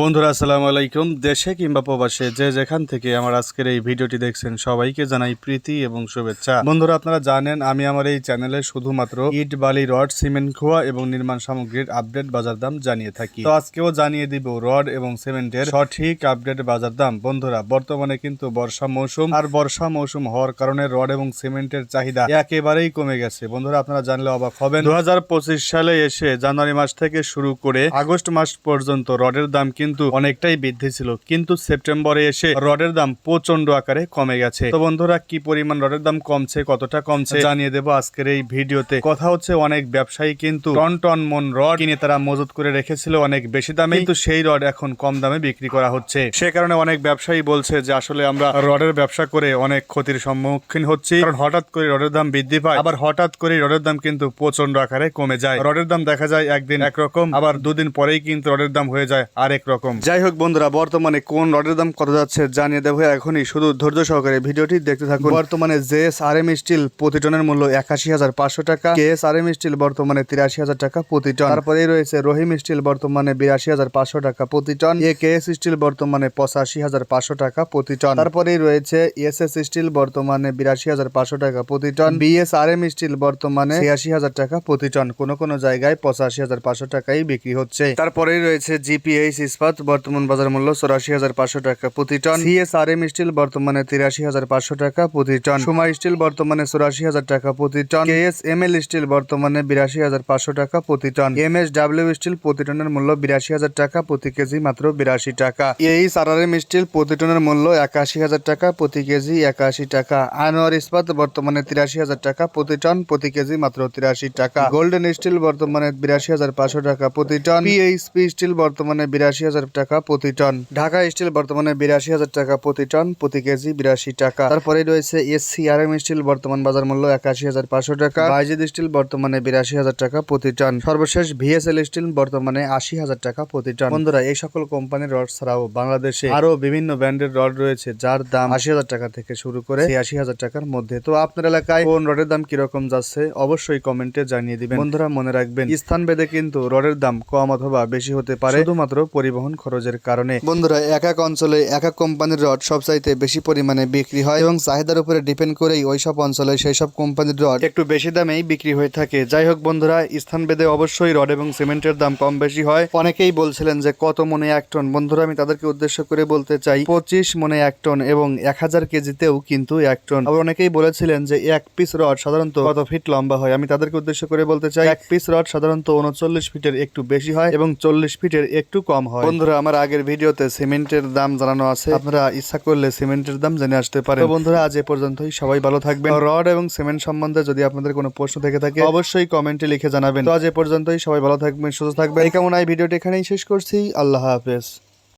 বন্ধুরা, আসসালামু আলাইকুম। দেশে কিংবা প্রবাসে যে যেখান থেকে আমার আজকের এই ভিডিওটি দেখছেন, সবাইকে জানাই প্রীতি এবং শুভেচ্ছা। বন্ধুরা, আপনারা জানেন আমি আমার এই চ্যানেলে শুধুমাত্র ইট, বালি, রড, সিমেন্ট, খোয়া এবং নির্মাণ সামগ্রীর আপডেট বাজার দাম জানিয়ে থাকি। তো আজকেও জানিয়ে দিব রড এবং সিমেন্টের সঠিক আপডেট বাজার দাম। বন্ধুরা, বর্তমানে কিন্তু বর্ষা মৌসুম, আর বর্ষা মৌসুম হওয়ার কারণে রড এবং সিমেন্টের চাহিদা একেবারেই কমে গেছে। বন্ধুরা, আপনারা জানলে অবাক হবেন। দু হাজার পঁচিশ সালে এসে জানুয়ারি মাস থেকে শুরু করে আগস্ট মাস পর্যন্ত রডের দাম কিন্তু অনেকটাই বৃদ্ধি ছিল। কিন্তু সেপ্টেম্বরে এসে রডের দাম প্রচণ্ড আকারে কমে গেছে। তো বন্ধুরা, কি পরিমাণ রডের দাম কমছে, কতটা কমছে, জানিয়ে দেবো আজকের এই ভিডিওতে। কথা হচ্ছে, অনেক ব্যবসায়ী কিন্তু টন টন মন রড কিনে তারা মজুত করে রেখেছিল অনেক বেশি দামে। কিন্তু সেই রড এখন কম দামে বিক্রি করা হচ্ছে। সে কারণে অনেক ব্যবসায়ী বলছে যে, আসলে আমরা রডের ব্যবসা করে অনেক ক্ষতির সম্মুখীন হচ্ছি। কারণ হঠাৎ করে রডের দাম বৃদ্ধি পায়, আবার হঠাৎ করে রডের দাম কিন্তু প্রচণ্ড আকারে কমে যায়। রডের দাম দেখা যায় একদিন একরকম, আবার দুদিন পরেই কিন্তু রডের দাম হয়ে যায় আরেক রকম যাই হোক বন্ধুরা বর্তমানে কোন রডের দাম কত যাচ্ছে জানিয়ে দেবো। এখনই শুধু ধৈর্য সহকারে ভিডিওটি দেখতে থাকুন। বর্তমানে জেএস আর এম স্টিল প্রতি টনের মূল্য একাশি হাজার পাঁচশো টাকা। K S R M steel বর্তমানে তিরাশি হাজার টাকা প্রতি টন। তারপরেই রয়েছে রহিম স্টিল বর্তমানে বিরাশি হাজার পাঁচশো টাকা প্রতি ton. A K S steel বর্তমানে পঁচাশি হাজার পাঁচশো টাকা প্রতি টন। তারপরেই রয়েছে এস এস স্টিল বর্তমানে বিরাশি হাজার পাঁচশো টাকা প্রতি ton. B S R M steel বর্তমানে ছিয়াশি হাজার টাকা প্রতি টন। কোনো কোনো জায়গায় পঁচাশি হাজার পাঁচশো টাকাই বিক্রি হচ্ছে। তারপরেই রয়েছে জিপিএইচ ইস্পাত, বর্তমান বাজার মূল্য চৌরাশি হাজার পাঁচশো টাকা প্রতি ton. C S R M steel, বর্তমানে তিরাশি হাজার পাঁচশো টাকা প্রতি টন। সুমা স্টিল, বর্তমানে চৌরাশি হাজার টাকা প্রতি ton. K S M L steel, বর্তমানে বিরাশি হাজার পাঁচশো টাকা প্রতি ton. M S W steel, প্রতি টনের মূল্য বিরাশি হাজার টাকা প্রতি কেজি, মাত্র বিরাশি টাকা। H R R M steel, প্রতি টনের মূল্য একাশি হাজার টাকা প্রতি কেজি, একাশি টাকা। আনোয়ার ইস্পাত, বর্তমানে তিরাশি হাজার টাকা প্রতি টন, প্রতি কেজি, মাত্র তিরাশি টাকা। গোল্ডেন স্টিল, বর্তমানে বিরাশি হাজার পাঁচশো টাকা প্রতি টন। পিএইচপি স্টিল, বর্তমানে বিরাশি হাজার টাকা প্রতি টন। ঢাকা স্টিল বর্তমানে বিরাশি হাজার টাকা প্রতি টন, প্রতি কেজি বিরাশি টাকা। তারপরে রয়েছে এসসি আর এম স্টিল বর্তমান বাজার মূল্য একাশি হাজার পাঁচশো টাকা। বাইজিদ স্টিল বর্তমানে বিরাশি হাজার টাকা প্রতি টন। সর্বশেষ ভিএসএল স্টিল বর্তমানে আশি হাজার টাকা প্রতি টন। বন্ধুরা, এই সকল কোম্পানির রড ছাড়াও বাংলাদেশে আরও বিভিন্ন ব্র্যান্ডের রড রয়েছে, যার দাম আশি হাজার টাকা থেকে শুরু করে আশি হাজার টাকার মধ্যে। তো আপনার এলাকায় কোন রডের দাম কীরকম যাচ্ছে, অবশ্যই কমেন্টে জানিয়ে দিবেন। বন্ধুরা, মনে রাখবেন স্থান ভেদে কিন্তু রডের দাম কম অথবা বেশি হতে পারে। শুধুমাত্র পরিবহন খরচের কারণে। বন্ধুরা, এক এক অঞ্চলে, এক এক কোম্পানির রড সবচাইতে বেশি পরিমাণে বিক্রি হয় এবং চাহিদার উপরে ডিপেন্ড করেই ওই সব অঞ্চলে সেই সব কোম্পানির রড একটু বেশি দামেই বিক্রি হয়ে থাকে। যাই হোক বন্ধুরা, স্থান ভেদে অবশ্যই রড এবং সিমেন্টের দাম কম বেশি হয়। অনেকেই বলছিলেন যে, কত মনে এক টন? বন্ধুরা, আমি তাদেরকে উদ্দেশ্য করে বলতে চাই, পঁচিশ মনে এক টন এবং এক হাজার কেজিতেও কিন্তু এক টন। আবার অনেকেই বলেছিলেন যে, এক পিস রড সাধারণত কত ফিট লম্বা হয়? আমি তাদেরকে উদ্দেশ্য করে বলতে চাই, এক পিস রড সাধারণত উনচল্লিশ ফিটের একটু বেশি হয় এবং চল্লিশ ফিটের একটু কম হয়। বন্ধুরা আমার আগের ভিডিওতে সিমেন্টের দাম জানানো আছে। আপনারা ইচ্ছা করলে সিমেন্টের দাম জেনে আসতে পারেন। তো বন্ধুরা আজ এ পর্যন্তই। সবাই ভালো থাকবেন। রড এবং সিমেন্ট সম্বন্ধে যদি আপনাদের কোনো প্রশ্ন থেকে থাকে অবশ্যই কমেন্টে লিখে জানাবেন। তো আজ এ পর্যন্তই। সবাই ভালো থাকবেন সুস্থ থাকবেন। এই কেমন এই ভিডিওটি এখানেই শেষ করছি। আল্লাহ হাফেজ।